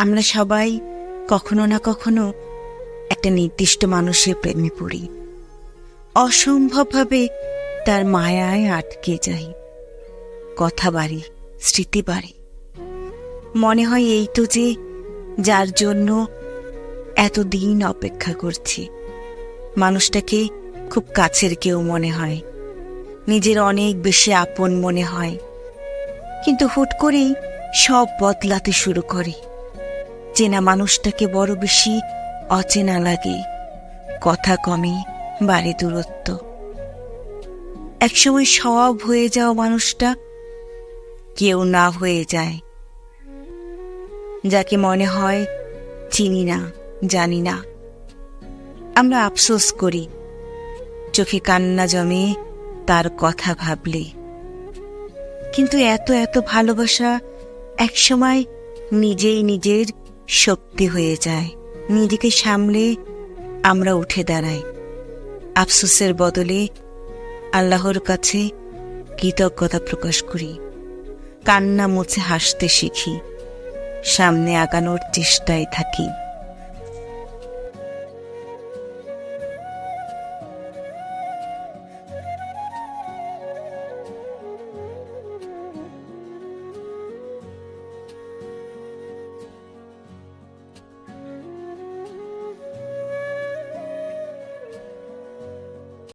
আমরা সবাই কখনো না কখনো একটা নির্দিষ্ট মানুষের প্রেমে পড়ি। অসম্ভবভাবে তার মায়ায় আটকে যাই। কথা বাড়ি, স্মৃতি বাড়ে। মনে হয় এই তো যে যার জন্য এতদিন অপেক্ষা করছি। মানুষটাকে খুব কাছের কেউ মনে হয়। নিজের অনেক বেশি আপন মনে হয়। কিন্তু হুট করেই সব বদলাতে শুরু করে। চেনা মানুষটাকে বড় বেশি অচেনা লাগে, কথা কমে বাড়ে দূরত্ব। একসময় সব হয়ে যাওয়া মানুষটা কেউ না হয়ে যায়। যাকে মনে হয় চিনি না, জানি না। আমরা আফসোস করি, চোখে কান্না জমে তার কথা ভাবলে। কিন্তু এত এত ভালোবাসা একসময় নিজেই নিজের শক্তি হয়ে যায়। নিজেকে সামলে আমরা উঠে দাঁড়াই। আফসোসের বদলে আল্লাহর কাছে কৃতজ্ঞতা প্রকাশ করি। কান্না মুছে হাসতে শিখি। সামনে আগানোর চেষ্টায় থাকি।